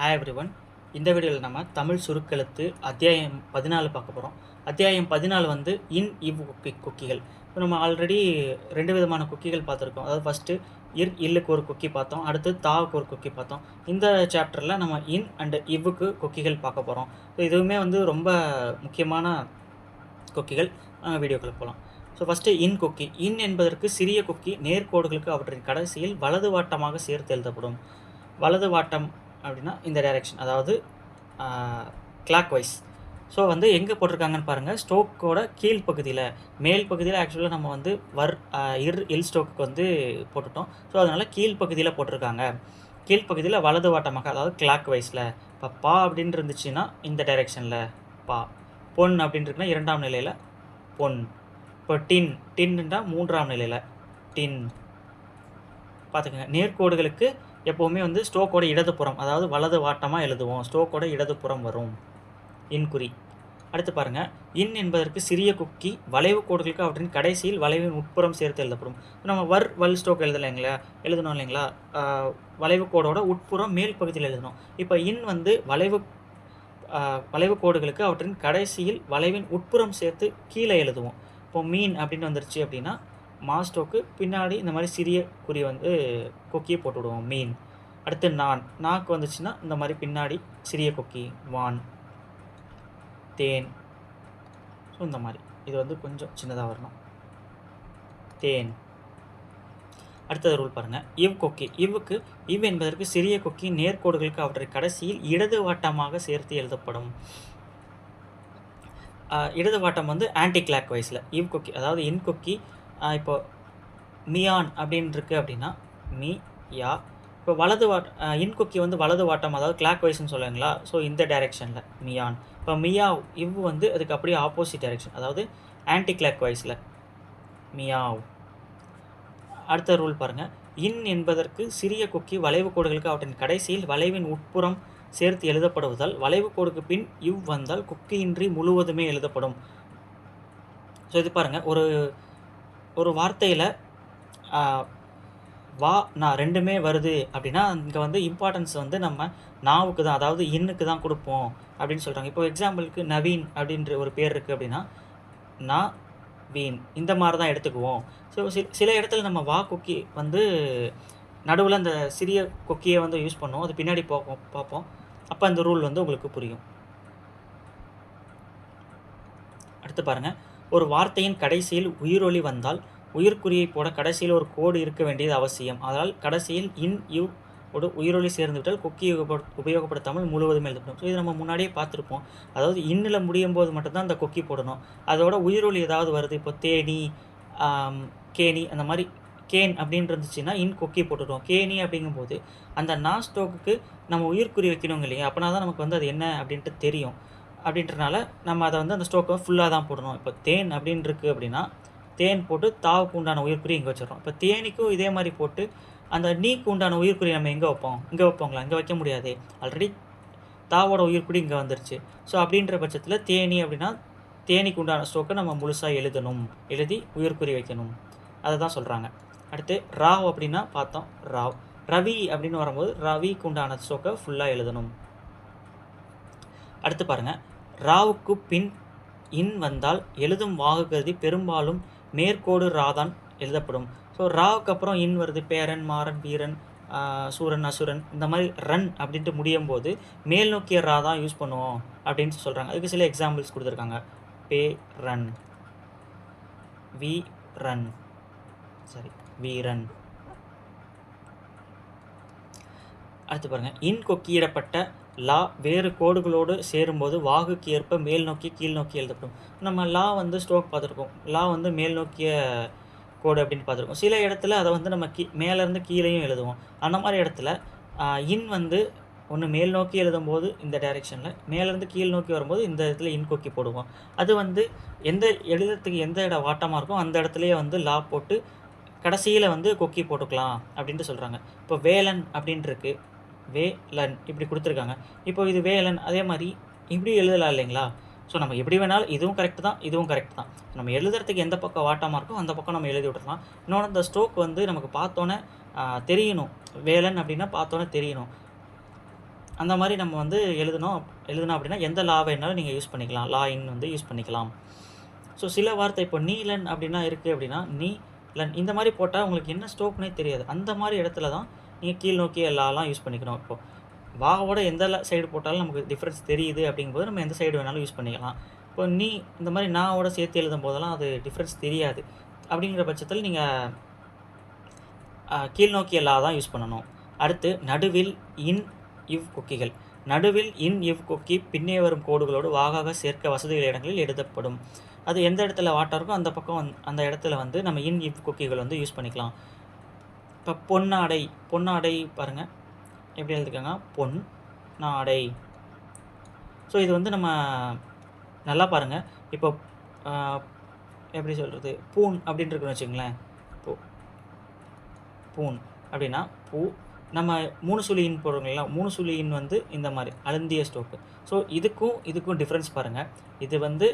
Hi everyone இந்த வீடியோவில் நம்ம தமிழ் சுருக்கெழுத்து அத்தியாயம் பதினாலு பார்க்க போகிறோம் அத்தியாயம் பதினாலு வந்து இன் இவ் குக்கி குக்கிகள். இப்போ நம்ம ஆல்ரெடி ரெண்டு விதமான குக்கிகள் பார்த்துருக்கோம். அதாவது ஃபஸ்ட்டு இர் இல்லுக்கு ஒரு குக்கி பார்த்தோம். அடுத்து தாவுக்கு ஒரு குக்கி பார்த்தோம். இந்த சாப்டரில் நம்ம இன் அண்டு இவ்வுக்கு குக்கிகள் பார்க்க போகிறோம் ஸோ இதுவுமே வந்து ரொம்ப முக்கியமான குக்கிகள். வீடியோக்குள்ள போகலாம் so first in cookie. In என்பதற்கு சிறிய குக்கி நேர்கோடுகளுக்கு அவற்றின் கடைசியில் வலது வாட்டமாக சேர்த்து எழுதப்படும். வலது வாட்டம் அப்படின்னா இந்த டைரெக்ஷன் அதாவது கிளாக் வைஸ் ஸோ வந்து எங்கே போட்டிருக்காங்கன்னு பாருங்கள் ஸ்டோக்கோட கீழ் பகுதியில் மேல் பகுதியில் ஆக்சுவலாக நம்ம வந்து வர் இர் இல் ஸ்டோக்கு வந்து போட்டுட்டோம். ஸோ அதனால் கீழ் பகுதியில் போட்டிருக்காங்க. கீழ்ப்பகுதியில் வலது வாட்டமாக அதாவது கிளாக் வைஸில் இப்போ பா அப்படின்னு இருந்துச்சுன்னா இந்த டைரெக்ஷனில் பா. பொன் அப்படின்ருக்குன்னா இரண்டாம் நிலையில் பொன். இப்போ டின் டின்னுட்டா மூன்றாம் நிலையில் டின். பார்த்துக்கோங்க நேர்கோடுகளுக்கு எப்போவுமே வந்து ஸ்டோக்கோட இடதுபுறம் அதாவது வலது வாட்டமாக எழுதுவோம். ஸ்டோக்கோட இடதுபுறம் வரும். இன்குறி அடுத்து பாருங்கள் இன் என்பதற்கு சிறிய குக்கி வளைவு கோடுகளுக்கு அவற்றின் கடைசியில் வளைவின் உட்புறம் சேர்த்து எழுதப்படும். நம்ம வர் வல் ஸ்டோக் எழுதலைங்களா எழுதணும் இல்லைங்களா? வளைவு கோடோட உட்புறம் மேல் பகுதியில் எழுதணும். இப்போ இன் வந்து வளைவு வளைவு கோடுகளுக்கு அவற்றின் கடைசியில் வளைவின் உட்புறம் சேர்த்து கீழே எழுதுவோம். இப்போ மீன் அப்படின்னு வந்துருச்சு அப்படின்னா மாஸ்டோக்கு பின்னாடி இந்த மாதிரி சிறிய குறி வந்து கொக்கியை போட்டு விடுவோம் மீன் அடுத்து நான் நாக்கு வந்துச்சுன்னா இந்த மாதிரி பின்னாடி சிறிய கொக்கி வான் தேன். ஸோ இந்த மாதிரி. இது வந்து கொஞ்சம் சின்னதாக வரணும். தேன். அடுத்தது ரூல் பாருங்கள் இவ் கொக்கி. இவ்வுக்கு இவ் என்பதற்கு சிறிய கொக்கி நேர்கோடுகளுக்கு அவற்றை கடைசியில் இடது வாட்டமாக சேர்த்து எழுதப்படும். இடது வாட்டம் வந்து ஆன்டி கிளாக் வைஸில் இவ் கொக்கி அதாவது இன் கொக்கி இப்போது இப்போ மியான் அப்படின்னு இருக்குது அப்படின்னா மீ யா. இப்போ வலது வாட் இன்குக்கி இன் வந்து வலது வாட்டம் அதாவது கிளாக் வைஸ்னு சொல்லுவீங்களா? ஸோ இந்த டைரெக்ஷனில் மியான். இப்போ மியா இவ் வந்து அதுக்கு அப்படியே ஆப்போசிட் டைரெக்ஷன் அதாவது ஆன்டி கிளாக் வைஸில் மியாவ். அடுத்த ரூல் பாருங்கள் இன் என்பதற்கு சிறிய குக்கி வளைவு கோடுகளுக்கு அவற்றின் கடைசியில் வளைவின் உட்புறம் சேர்த்து எழுதப்படுவதால் வளைவு கோடுக்கு பின் இவ் வந்தால் குக்கியின்றி முழுவதுமே எழுதப்படும். ஸோ இது பாருங்கள் ஒரு ஒரு வார்த்தையில் வா நான் ரெண்டுமே வருது அப்படின்னா இங்கே வந்து இம்பார்ட்டன்ஸ் வந்து நம்ம நாவுக்கு தான் அதாவது இன்னுக்கு தான் கொடுப்போம் அப்படின்னு சொல்கிறாங்க இப்போ எக்ஸாம்பிளுக்கு நவீன் அப்படின்ற ஒரு பேர் இருக்குது அப்படின்னா நா வீன் இந்த மாதிரி தான் எடுத்துக்குவோம். ஸோ சில இடத்துல நம்ம வா கொக்கி வந்து நடுவில் அந்த சிறிய கொக்கியை வந்து யூஸ் பண்ணுவோம் அது பின்னாடி பார்ப்போம் பார்ப்போம் அப்போ அந்த ரூல் வந்து உங்களுக்கு புரியும். அடுத்து பாருங்கள் ஒரு வார்த்தையின் கடைசியில் உயிரொலி வந்தால் உயிர்க்குறியை போட கடைசியில் ஒரு கோடு இருக்க வேண்டியது அவசியம். அதனால் கடைசியில் இன் யூ ஒரு உயிரொலி சேர்ந்துவிட்டால் விட்டால் உபயோகப்படுத்தாமல் முழுவதும் எழுதப்படும். ஸோ இது நம்ம முன்னாடியே பார்த்துருப்போம். அதாவது இன்னில் முடியும் போது மட்டும்தான் அந்த கொக்கி போடணும். அதோட உயிரொலி ஏதாவது வருது. இப்போ தேனி கேணி அந்த மாதிரி கேன் அப்படின்னு இருந்துச்சுன்னா இன் கொக்கி போட்டுடுவோம். கேணி அப்படிங்கும்போது அந்த நான் ஸ்டோக்குக்கு நம்ம உயிர்க்குறி வைக்கணுங்க இல்லையா? அப்படின்னா தான் நமக்கு வந்து அது என்ன அப்படின்ட்டு தெரியும். அப்படின்றனால நம்ம அதை வந்து அந்த ஸ்டோக்கை ஃபுல்லாக தான் போடணும். இப்போ தேன் அப்படின்னு இருக்குது அப்படின்னா தேன் போட்டு தாவுக்கு உண்டான உயிர்க்குறி இங்கே வச்சிடறோம். இப்போ தேனிக்கும் இதே மாதிரி போட்டு அந்த நீக்கு உண்டான உயிர்க்குறி நம்ம எங்கே வைப்போம்? இங்கே வைப்போங்களா? இங்கே வைக்க முடியாது. ஆல்ரெடி தாவோட உயிர்க்குடி இங்கே வந்துருச்சு. ஸோ அப்படின்ற பட்சத்தில் தேனி அப்படின்னா தேனிக்கு உண்டான ஸ்டோக்கை நம்ம முழுசாக எழுதணும். எழுதி உயிர்க்குறி வைக்கணும். அதை தான் சொல்கிறாங்க அடுத்து ராவ் அப்படின்னா பார்த்தோம் ராவ். ரவி அப்படின்னு வரும்போது ரவிக்கு உண்டான ஸ்டோக்கை ஃபுல்லாக எழுதணும். அடுத்து பாருங்க. ராவுக்கு பின் இன் வந்தால் எழுதும் வாகுகருதி பெரும்பாலும் மேற்கோடு ராதான் எழுதப்படும். ஸோ ராவுக்கு அப்புறம் இன் வருது. பேரன் மாறன் வீரன் சூரன் அசுரன் இந்த மாதிரி ரன் அப்படின்ட்டு முடியும் போது மேல் நோக்கிய ரா தான் யூஸ் பண்ணுவோம் அப்படின்னு சொல்கிறாங்க அதுக்கு சில எக்ஸாம்பிள்ஸ் கொடுத்துருக்காங்க. பே ரன் வி ரன் சரி வீரன். அடுத்து பாருங்கள் இன் கொக்கியிடப்பட்ட லா வேறு கோடுகளோடு சேரும்போது வாகுக்கு ஏற்ப மேல் நோக்கி கீழ் நோக்கி எழுதப்படும். நம்ம லா வந்து ஸ்ட்ரோக் பார்த்துருக்கோம் லா வந்து மேல் நோக்கிய கோடு அப்படின்னு பார்த்துருக்கோம் சில இடத்துல அதை வந்து நம்ம கீ மேலேருந்து கீழேயும் எழுதுவோம். அந்த மாதிரி இடத்துல இன் வந்து ஒன்று மேல் நோக்கி எழுதும்போது இந்த டைரெக்ஷனில் மேலேருந்து கீழ் நோக்கி வரும்போது இந்த இடத்துல இன் கொக்கி போடுவோம். அது வந்து எந்த எழுதுறதுக்கு எந்த இடம் வாட்டமாக இருக்கோ அந்த இடத்துலையே வந்து லா போட்டு கடைசியில் வந்து கொக்கி போட்டுக்கலாம் அப்படின்ட்டு சொல்கிறாங்க இப்போ வேலன் அப்படின்ட்டு இருக்குது வேலன் இப்படி கொடுத்துருக்காங்க. இப்போ இது வேலன் அதே மாதிரி இப்படி எழுதலாம் இல்லைங்களா? ஸோ நம்ம எப்படி வேணாலும் இதுவும் கரெக்ட் தான் இதுவும் கரெக்ட் தான். நம்ம எழுதுறதுக்கு எந்த பக்கம் வாட்டமாக இருக்கோ அந்த பக்கம் நம்ம எழுதி விட்டுறலாம். இன்னொன்று இந்த ஸ்ட்ரோக் வந்து நமக்கு பார்த்தோன்னே தெரியணும். வேலன் அப்படின்னா பார்த்தோன்னே தெரியணும். அந்த மாதிரி நம்ம வந்து எழுதணும் எழுதணும் அப்படின்னா எந்த லா வேணாலும் நீங்கள் யூஸ் பண்ணிக்கலாம். லா இன் வந்து யூஸ் பண்ணிக்கலாம். ஸோ சில வார்த்தை இப்போ நீலன் அப்படின்னா இருக்குது அப்படின்னா நீ லன் இந்த மாதிரி போட்டால் உங்களுக்கு என்ன ஸ்டோக்னே தெரியாது. அந்த மாதிரி இடத்துல தான் நீங்கள் கீழ் நோக்கி எல்லாலாம் யூஸ் பண்ணிக்கணும் இப்போது வாவோட எந்த சைடு போட்டாலும் நமக்கு டிஃப்ரென்ஸ் தெரியுது அப்படிங்கும்போது நம்ம எந்த சைடு வேணாலும் யூஸ் பண்ணிக்கலாம். இப்போ நீ இந்த மாதிரி நாவோட சேர்த்து எழுதும் போதெல்லாம் அது டிஃப்ரென்ஸ் தெரியாது. அப்படிங்கிற பட்சத்தில் நீங்கள் கீழ் நோக்கி லா தான் யூஸ் பண்ணணும். அடுத்து நடுவில் இன் இவ் கொக்கிகள் நடுவில் இன் இவ் கொக்கி பின்னே வரும் கோடுகளோடு வாகாக சேர்க்க வசதிகள் இடங்களில் எழுதப்படும். அது எந்த இடத்துல வாட்டம் இருக்கோ அந்த பக்கம் அந்த இடத்துல வந்து நம்ம இன் இவ் கொக்கிகள் வந்து யூஸ் பண்ணிக்கலாம். இப்போ பொன்னாடை பொன்னாடை பாருங்கள் எப்படி எழுதிருக்காங்க? பொன் நாடை. ஸோ இது வந்து நம்ம நல்லா பாருங்கள் இப்போ எப்படி சொல்கிறது பூன் அப்படின்னு இருக்குன்னு வச்சுங்களேன் பூ பூன் அப்படின்னா பூ. நம்ம மூணு சுழியின் போடுறோம் போடுறோங்களா மூணு சுழியின் வந்து இந்த மாதிரி அழுந்திய ஸ்டோக்கு ஸோ இதுக்கும் இதுக்கும் டிஃப்ரென்ஸ் பாருங்கள் இது வந்து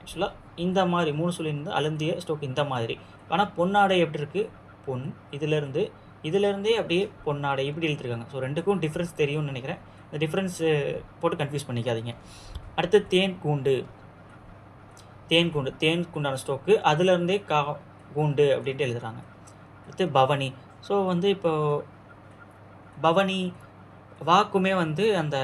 ஆக்சுவலாக இந்த மாதிரி மூணு சுழியின் வந்து அழுந்திய ஸ்டோக் இந்த மாதிரி. ஆனால் பொன்னாடை எப்படி இருக்குது பொன். இதிலேருந்து இதிலேருந்தே அப்படியே பொன்னாடை இப்படி எழுதிருக்காங்க ஸோ ரெண்டுக்கும் டிஃப்ரென்ஸ் தெரியும்னு நினைக்கிறேன். இந்த டிஃப்ரென்ஸ் போட்டு கன்ஃபியூஸ் பண்ணிக்காதீங்க. அடுத்து தேன் கூண்டு. தேன் கூண்டு. தேன் கூண்டான ஸ்டோக்கு அதுலேருந்தே கா கூண்டு அப்படின்ட்டு எழுதுகிறாங்க அடுத்து பவனி. ஸோ வந்து இப்போ பவனி வாக்குமே வந்து அந்த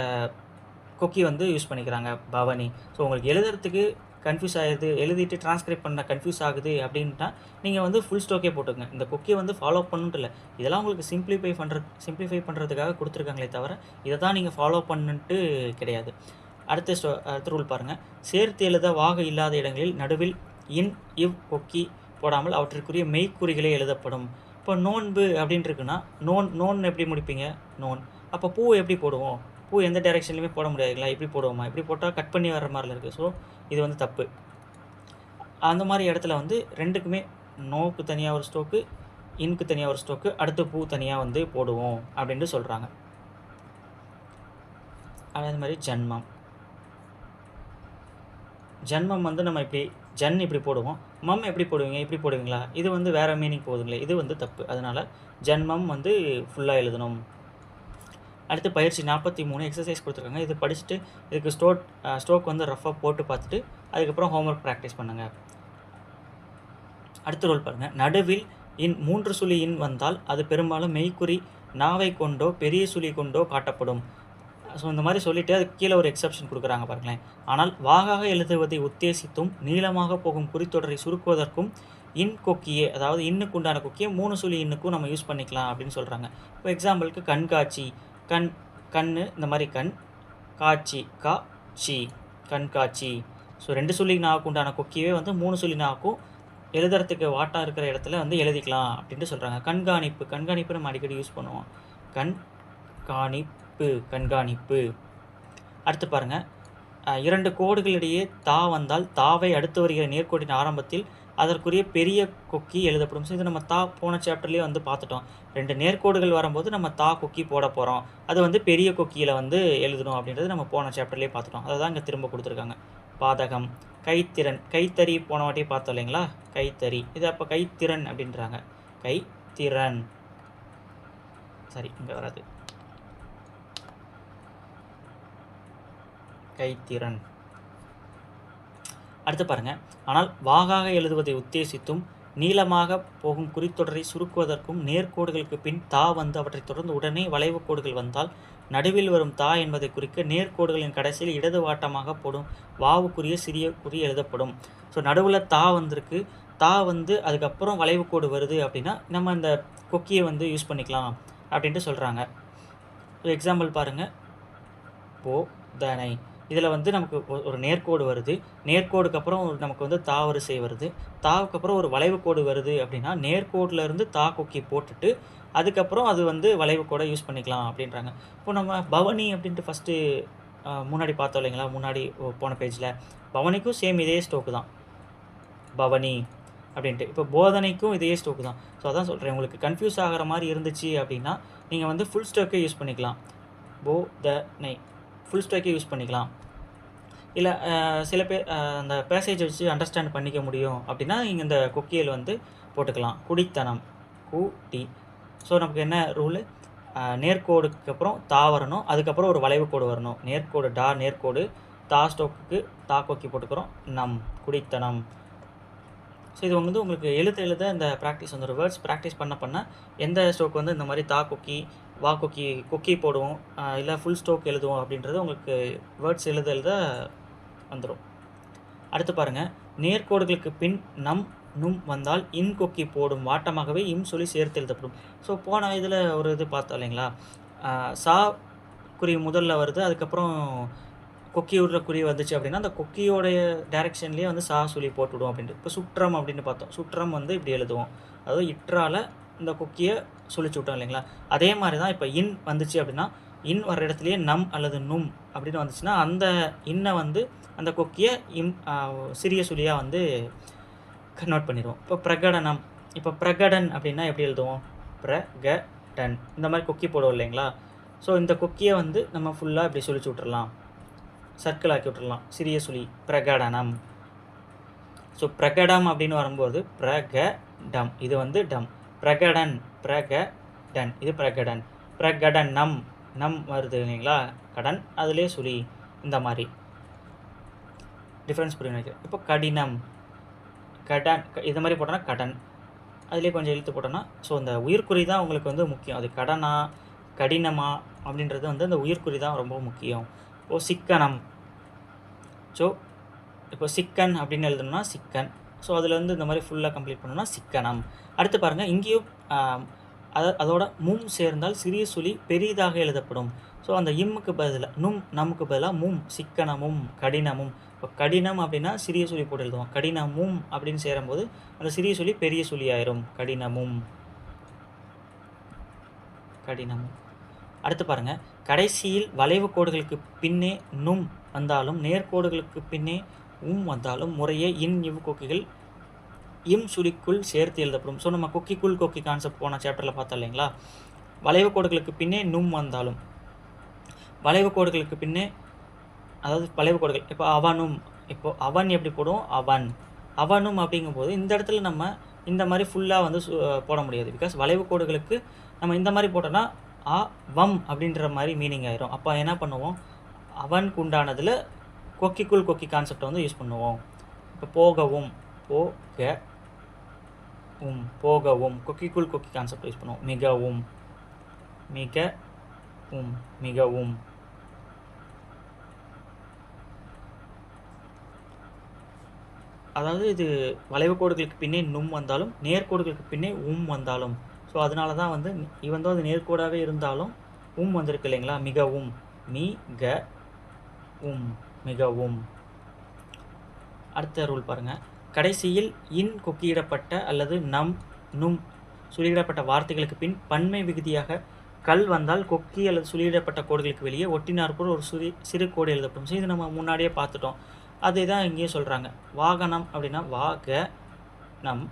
கொக்கி வந்து யூஸ் பண்ணிக்கிறாங்க பவனி. ஸோ உங்களுக்கு எழுதுறதுக்கு கன்ஃபியூஸ் ஆகுது எழுதிட்டு டிரான்ஸ்கிரைப் பண்ண கன்ஃபியூஸ் ஆகுது அப்படின்ட்டா நீங்கள் வந்து ஃபுல் ஸ்டோக்கே போட்டுங்க இந்த கொக்கியை வந்து ஃபாலோ பண்ணுன்ட்டு இல்லை. இதெல்லாம் உங்களுக்கு சிம்பிளிஃபை பண்ணுற சிம்பிளிஃபை பண்ணுறதுக்காக கொடுத்துருக்காங்களே தவிர இதை தான் நீங்கள் ஃபாலோ பண்ணுன்ட்டு கிடையாது. அடுத்த ஸ்டோ அடுத்த ரூல் பாருங்கள் சேர்த்து எழுத வாக இல்லாத இடங்களில் நடுவில் இன் இவ் கொக்கி போடாமல் அவற்றிற்குரிய மெய்க்குறிகளே எழுதப்படும். இப்போ நோன்பு அப்படின்ட்டு இருக்குன்னா நோன் நோன் எப்படி முடிப்பீங்க? நோன். அப்போ பூ எப்படி போடுவோம்? பூ எந்த டைரெக்ஷன்லையுமே போட முடியாதுங்களா இப்படி போடுவோமா? இப்படி போட்டால் கட் பண்ணி வர்ற மாதிரில இருக்குது ஸோ இது வந்து தப்பு. அந்த மாதிரி இடத்துல வந்து ரெண்டுக்குமே நோக்கு தனியாக ஒரு ஸ்டோக்கு இன்க்கு தனியாக ஒரு ஸ்டோக்கு அடுத்து பூ தனியாக வந்து போடுவோம் அப்படின்ட்டு சொல்கிறாங்க அதே மாதிரி ஜன்மம். ஜன்மம் வந்து நம்ம இப்படி ஜன் இப்படி போடுவோம். மம் எப்படி போடுவீங்க? இப்படி போடுவீங்களா? இது வந்து வேறு மீனிங் போகுதுங்களே இது வந்து தப்பு. அதனால் ஜன்மம் வந்து ஃபுல்லாக எழுதணும். அடுத்து பயிற்சி நாற்பத்தி மூணு எக்ஸசைஸ் கொடுத்துருக்காங்க. இது படிச்சுட்டு இதுக்கு ஸ்டோக் ஸ்ட்ரோக் வந்து ரஃபாக போட்டு பார்த்துட்டு அதுக்கப்புறம் ஹோம்ஒர்க் ப்ராக்டிஸ் பண்ணுங்கள் அடுத்த ரோல் பாருங்கள் நடுவில் இன் மூன்று சுழி இன் வந்தால் அது பெரும்பாலும் மெய்க்குறி நாவை கொண்டோ பெரிய சுழி கொண்டோ காட்டப்படும். ஸோ இந்த மாதிரி சொல்லிட்டு அதுக்கு கீழே ஒரு எக்ஸப்ஷன் கொடுக்குறாங்க பாருங்களேன். ஆனால் வாகாக எழுதுவதை உத்தேசித்தும் நீளமாக போகும் குறித்தொடரை சுருக்குவதற்கும் இன் கொக்கியே அதாவது இன்னுக்கு உண்டான கொக்கியை மூணு சுழி இன்னுக்கும் நம்ம யூஸ் பண்ணிக்கலாம் அப்படின்னு சொல்கிறாங்க இப்போ எக்ஸாம்பிளுக்கு கண்காட்சி கண் கண் இந்த மாதிரி கண் காட்சி கா சி கண்காட்சி ஸோ ரெண்டு சொல்லி நாக்கு உண்டான கொக்கியவே வந்து மூணு சொல்லி நாக்கும் எழுதுறதுக்கு வாட்டாக இருக்கிற இடத்துல வந்து எழுதிக்கலாம் அப்படின்ட்டு சொல்கிறாங்க கண்காணிப்பு கண்காணிப்பு நம்ம அடிக்கடி யூஸ் பண்ணுவோம். கண் காணிப்பு கண்காணிப்பு. அடுத்து பாருங்கள் இரண்டு கோடுகளிடையே தா வந்தால் தாவை அடுத்து வருகிற நேர்கோட்டின் ஆரம்பத்தில் அதற்குரிய பெரிய கொக்கி எழுதப்படும். ஸோ இது நம்ம தா போன சாப்டர்லேயே வந்து பார்த்துட்டோம். ரெண்டு நேர்கோடுகள் வரும்போது நம்ம தா கொக்கி போட போகிறோம் அது வந்து பெரிய கொக்கியில் வந்து எழுதணும் அப்படின்றது நம்ம போன சாப்டர்லேயே பார்த்துட்டோம். அதை தான் இங்கே திரும்ப கொடுத்துருக்காங்க. பாதகம் கைத்திறன் கைத்தறி போன வாட்டி பார்த்தோம் இல்லைங்களா? கைத்தறி. இது அப்போ கைத்திறன் அப்படின்றாங்க. கைத்திறன். சரி இங்கே வராது. கைத்திறன். அடுத்து பாருங்க. ஆனால் வாகாக எழுதுவதை உத்தேசித்தும் நீளமாக போகும் குறித்தொடரை சுருக்குவதற்கும் நேர்கோடுகளுக்கு பின் தா வந்து அவற்றை தொடர்ந்து உடனே வளைவு கோடுகள் வந்தால் நடுவில் வரும் தா என்பதை குறிக்க நேர்கோடுகளின் கடைசியில் இடது வாட்டமாக போடும் வாவுக்குரிய சிறிய குறி எழுதப்படும். ஸோ நடுவில் தா வந்திருக்கு. தா வந்து அதுக்கப்புறம் வளைவு கோடு வருது அப்படின்னா நம்ம இந்த கொக்கியை வந்து யூஸ் பண்ணிக்கலாம் அப்படின்ட்டு சொல்கிறாங்க எக்ஸாம்பிள் பாருங்கள் போதனை இதில் வந்து நமக்கு ஒரு நேர்கோடு வருது. நேர்கோடுக்கு அப்புறம் நமக்கு வந்து தா வரிசை வருது. தாவுக்கு அப்புறம் ஒரு வளைவு கோடு வருது அப்படின்னா நேர்கோட்டில் இருந்து தா கொக்கி போட்டுட்டு அதுக்கப்புறம் அது வந்து வளைவு கோடை யூஸ் பண்ணிக்கலாம் அப்படின்றாங்க. இப்போ நம்ம பவனி அப்படின்ட்டு ஃபஸ்ட்டு முன்னாடி பார்த்தோம் இல்லைங்களா? முன்னாடி ஓ- போன பேஜில் பவனிக்கும் சேம் இதே ஸ்டோக்கு தான். பவனி அப்படின்ட்டு. இப்போ போதனைக்கும் இதே ஸ்டோக்கு தான். ஸோ அதான் சொல்கிறேன் உங்களுக்கு கன்ஃபியூஸ் ஆகிற மாதிரி இருந்துச்சு அப்படின்னா நீங்கள் வந்து ஃபுல் ஸ்டோக்கே யூஸ் பண்ணிக்கலாம். போதனை. ஃபுல் ஸ்டாக்கே யூஸ் பண்ணிக்கலாம். இல்லை சில பேர் அந்த பேசேஜை வச்சு அண்டர்ஸ்டாண்ட் பண்ணிக்க முடியும் அப்படின்னா நீங்கள் இந்த கொக்கியல் வந்து போட்டுக்கலாம். குடித்தனம். கூட்டி. ஸோ நமக்கு என்ன ரூலு நேர்கோடுக்கு அப்புறம் தா வரணும். அதுக்கப்புறம் ஒரு வளைவு கோடு வரணும். நேர்கோடு டா நேர்கோடு தா ஸ்டோக்குக்கு தா கொக்கி போட்டுக்கிறோம். நம். குடித்தனம். ஸோ இது வந்து உங்களுக்கு எழுத எழுத இந்த ப்ராக்டிஸ் வந்துடும் வேர்ட்ஸ் ப்ராக்டிஸ் பண்ண பண்ண எந்த ஸ்டோக் வந்து இந்த மாதிரி தா கொக்கி வா கொக்கி கொக்கி போடுவோம் இல்லை ஃபுல் ஸ்டோக் எழுதுவோம் அப்படின்றது உங்களுக்கு வேர்ட்ஸ் எழுத எழுத வந்துடும் அடுத்து பாருங்கள் நேர்கோடுகளுக்கு பின் நம் நும் வந்தால் இன் கொக்கி போடும் வாட்டமாகவே இம் சொல்லி சேர்த்து எழுதப்படும். ஸோ போன இதில் ஒரு இது பார்த்தோம் இல்லைங்களா? சா குறி முதல்ல வருது அதுக்கப்புறம் கொக்கி விடுற குறி வந்துச்சு அப்படின்னா அந்த கொக்கியோடைய டேரெக்ஷன்லேயே வந்து சா சொல்லி போட்டுவிடும் அப்படின்ட்டு. இப்போ சுற்றம் அப்படின்னு பார்த்தோம். சுற்றம் வந்து இப்படி எழுதுவோம். அதாவது இற்றால இந்த கொக்கியை சுழிச்சு விட்டோம் இல்லைங்களா? அதே மாதிரி தான் இப்போ இன் வந்துச்சு அப்படின்னா இன் வர இடத்துலையே நம் அல்லது நும் அப்படின்னு வந்துச்சுன்னா அந்த இன்னை வந்து அந்த கொக்கியை இம் சிறிய சுழியாக வந்து கன்வெர்ட் பண்ணிடுவோம். இப்போ பிரகடனம் இப்போ பிரகடன் அப்படின்னா எப்படி எழுதுவோம்? பிரகடன். இந்த மாதிரி கொக்கி போடுவோம் இல்லைங்களா? ஸோ இந்த கொக்கியை வந்து நம்ம ஃபுல்லாக இப்படி சுழிச்சு விட்றலாம் சர்க்கிள் ஆக்கி விட்றலாம் சிறிய சுழி பிரகடனம். ஸோ பிரகடம் அப்படின்னு வரும்போது பிரகடம். இது வந்து டம். பிரகடன் பிரகடன். இது பிரகடன். பிரகடன் நம் வருது இல்லைங்களா? கடன். அதுலேயே சுழி. இந்த மாதிரி. டிஃப்ரென்ஸ் புரியும் நினைக்கிறேன். இப்போ கடினம். கடன். இது மாதிரி போட்டோன்னா கடன். அதிலே கொஞ்சம் இழுத்து போட்டோன்னா ஸோ இந்த உயிர்க்குறி தான் உங்களுக்கு வந்து முக்கியம். அது கடனா? கடினமா? அப்படின்றது வந்து அந்த உயிர்க்குறி தான் ரொம்ப முக்கியம். இப்போ சிக்கனம். ஸோ இப்போ சிக்கன் அப்படின்னு எழுதணும்னா சிக்கன். ஸோ அதில் வந்து இந்த மாதிரி ஃபுல்லாக கம்ப்ளீட் பண்ணணும்னா சிக்கனம். அடுத்து பாருங்கள் இங்கேயும் அதை அதோட மும் சேர்ந்தால் சிறிய சுழி பெரிதாக எழுதப்படும். ஸோ அந்த இம்முக்கு பதிலாக நும் நமக்கு பதிலாக மும் சிக்கனமும் கடினமும். இப்போ கடினம் அப்படின்னா சிறிய சுழி போட்டு எழுதுவோம். கடினமும் அப்படின்னு சேரும்போது அந்த சிறிய சுழி பெரிய சுழி ஆயிரும் கடினமும். கடினமும். அடுத்து பாருங்க கடைசியில் வளைவு கோடுகளுக்கு பின்னே நும் வந்தாலும் நேர்கோடுகளுக்கு பின்னே உம் வந்தாலும் முறையே இன் இவ் கொக்கிகள் இம் சுழிக்குள் சேர்த்து எழுதப்படும். ஸோ நம்ம கொக்கிக்குள் கொக்கி கான்செப்ட் போன சாப்டரில் பார்த்தோம் இல்லைங்களா? வளைவு கோடுகளுக்கு பின்னே நும் வந்தாலும். வளைவு கோடுகளுக்கு பின்னே அதாவது வளைவு கோடுகள் இப்போ அவனும் இப்போ அவன் எப்படி போடுவோம்? அவன். அவனும் அப்படிங்கும்போது இந்த இடத்துல நம்ம இந்த மாதிரி ஃபுல்லாக வந்து சு- போட முடியாது. பிகாஸ் வளைவு கோடுகளுக்கு நம்ம இந்த மாதிரி போட்டோன்னா ஆ வம் அப்படின்ற மாதிரி மீனிங் ஆயிரும். அப்போ என்ன பண்ணுவோம்? அவனுக்கு உண்டானதில் கொக்கிக்குள் கொக்கி கான்செப்டை வந்து யூஸ் பண்ணுவோம். இப்போ போகவும் போக உம் போகவும் கொக்கிக்குள் கொக்கி கான்செப்ட் யூஸ் பண்ணுவோம். மிகவும் மிக உம் மிகவும். அதாவது இது வளைவு கோடுகளுக்கு பின்னே நும் வந்தாலும் நேர்கோடுகளுக்கு பின்னே உம் வந்தாலும். ஸோ அதனால தான் வந்து இவன் தான் அது நேர்கோடாகவே இருந்தாலும் உம் வந்திருக்கு இல்லைங்களா? மிகவும் மிக க உம். மிகவும் அடுத்த ரூல் பாருங்கள் கடைசியில் இன் கொக்கியிடப்பட்ட அல்லது நம் நும் சுழியிடப்பட்ட வார்த்தைகளுக்கு பின் பன்மை விகுதியாக கல் வந்தால் கொக்கி அல்லது சுழியிடப்பட்ட கோடுகளுக்கு வெளியே ஒட்டினார்போல் ஒரு சுரி சிறு கோடு எழுதப்படும். ஸோ இது நம்ம முன்னாடியே பார்த்துட்டோம். அதே தான் இங்கேயும் சொல்கிறாங்க வாகனம் அப்படின்னா வாக நம்.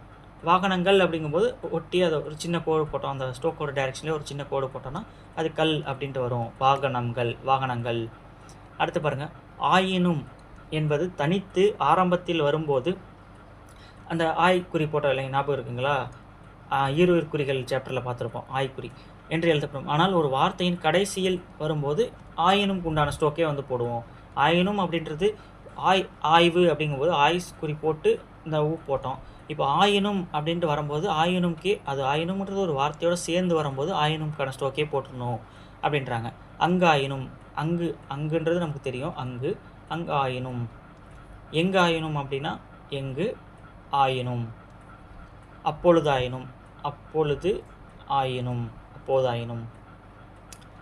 வாகனங்கள் அப்படிங்கும்போது ஒட்டி அதை ஒரு சின்ன கோடு போட்டோம். அந்த ஸ்டோக்கோட டைரெக்ஷனில் ஒரு சின்ன கோடு போட்டோம்னா அது கல் அப்படின்ட்டு வரும். வாகனங்கள் வாகனங்கள். அடுத்து பாருங்கள் ஆயினும் என்பது தனித்து ஆரம்பத்தில் வரும்போது அந்த ஆய்க்குறி போட்டோம் இல்லைங்க ஞாபகம் இருக்குங்களா? ஆஹ் ஈருயிர் குறிகள் சாப்டரில் பார்த்துருப்போம் ஆய்க்குறி என்று எழுதப்படும். ஆனால் ஒரு வார்த்தையின் கடைசியில் வரும்போது ஆயினும் உண்டான ஸ்டோக்கே வந்து போடுவோம். ஆயினும் அப்படின்றது ஆய் ஆய்வு அப்படிங்கும்போது ஆய்ஸ் குறி போட்டு இந்த ஊ போட்டோம். இப்போ ஆயினும் அப்படின்ட்டு வரும்போது ஆயினும்க்கு அது ஆயினும்ன்றது ஒரு வார்த்தையோடு சேர்ந்து வரும்போது ஆயினும்க்கான ஸ்டோக்கே போட்டுடணும் அப்படின்றாங்க. அங்காயினும் அங்கு அங்குன்றது நமக்கு தெரியும். அங்கு அங்கு ஆயினும். எங்கு ஆயினும் அப்படின்னா எங்கு ஆயினும். அப்பொழுதாயினும். அப்பொழுது ஆயினும். அப்போதாயினும்.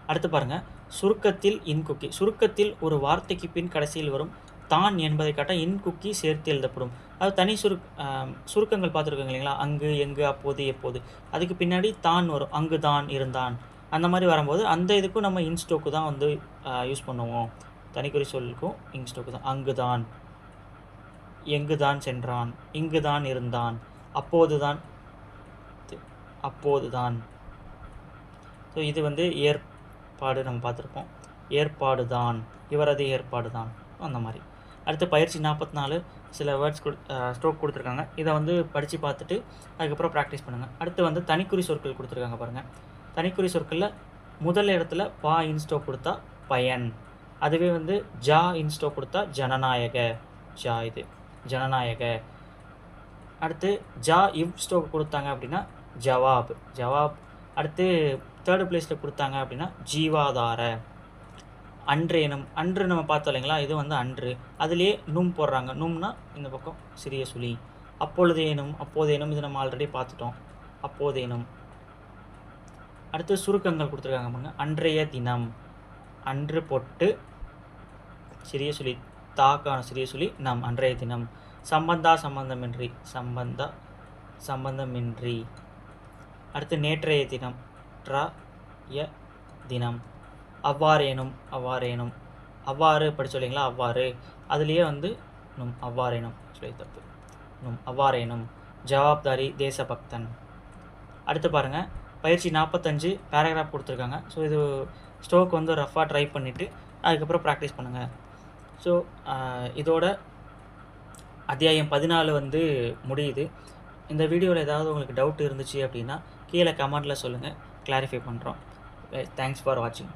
அடுத்து பாருங்க. சுருக்கத்தில் இன்குக்கி சுருக்கத்தில் ஒரு வார்த்தைக்கு பின் கடைசியில் வரும் தான் என்பதை காட்ட இன்குக்கி சேர்த்து எழுதப்படும். அது தனி சுரு சுருக்கங்கள் பார்த்துருக்கோங்க இல்லைங்களா? அங்கு எங்கு அப்போது எப்போது. அதுக்கு பின்னாடி தான் வரும். அங்கு தான் இருந்தான். அந்த மாதிரி வரும்போது அந்த இதுக்கும் நம்ம இன்ஸ்டோக்கு தான் வந்து யூஸ் பண்ணுவோம். தனிக்குறி சொல்லுக்கும் இன்ஸ்டோக்கு தான் அங்கு தான். எங்கு தான் சென்றான்? இங்கு தான் இருந்தான். அப்போது தான் அப்போது தான் ஸோ இது வந்து ஏற்பாடு நம்ம பார்த்துருப்போம். ஏற்பாடு தான் இவரது ஏற்பாடு தான் அந்த மாதிரி. அடுத்து பயிற்சி நாற்பத்தி நாலு சில வேர்ட்ஸ் கொடு ஸ்ட்ரோக் கொடுத்துருக்காங்க. இதை வந்து படித்து பார்த்துட்டு அதுக்கப்புறம் ப்ராக்டிஸ் பண்ணுங்கள் அடுத்து வந்து தனிக்குறி சொற்கள் கொடுத்துருக்காங்க பாருங்கள் தனிக்குறி சொற்களில் முதல் இடத்துல பா இன்ஸ்டோ கொடுத்தா பயன். அதுவே வந்து ஜா இன்ஸ்டோ கொடுத்தா ஜனநாயக. ஜா இது ஜனநாயக. அடுத்து ஜா இவ் ஸ்டோ கொடுத்தாங்க அப்படின்னா ஜவாப். ஜவாப். அடுத்து தேர்டு பிளேஸில் கொடுத்தாங்க அப்படின்னா ஜீவாதார. அன்றேனும் அன்று நம்ம பார்த்தோம் இல்லைங்களா? இது வந்து அன்று. அதுலேயே நும் போடுறாங்க. நும்னா இந்த பக்கம் சிறிய சுழி. அப்பொழுதேனும் அப்போதேனும் இது நம்ம ஆல்ரெடி பார்த்துட்டோம். அப்போதேனும் அடுத்து சுருக்கங்கள் கொடுத்துருக்காங்க பாருங்க. அன்றைய தினம். அன்று பொட்டு சிறிய சொல்லி தாக்கான சிறிய சொல்லி நம் அன்றைய தினம். சம்பந்தா சம்பந்தமின்றி சம்பந்தா சம்பந்தமின்றி. அடுத்து நேற்றைய தினம் ட்ரா ய தினம். அவ்வாறேனும் அவ்வாறேனும். அவ்வாறு படிச்சு இல்லைங்களா அவ்வாறு. அதுலேயே வந்து நும் அவ்வாறேனும் சொல்லி தப்பு நும் அவ்வாறேனும். ஜவாப்தாரி தேசபக்தன். அடுத்து பாருங்கள் பயிற்சி நாற்பத்தஞ்சு பேராகிராஃப் கொடுத்துருக்காங்க. ஸோ இது ஸ்டோக் வந்து ரஃபாக ட்ரை பண்ணிவிட்டு அதுக்கப்புறம் ப்ராக்டிஸ் பண்ணுங்கள் ஸோ இதோட அத்தியாயம் பதினாலு வந்து முடியுது. இந்த வீடியோவில் ஏதாவது உங்களுக்கு டவுட் இருந்துச்சு அப்படின்னா கீழே கமெண்ட்டில் சொல்லுங்கள் கிளாரிஃபை பண்ணுறோம் தேங்க்ஸ் ஃபார் வாட்சிங்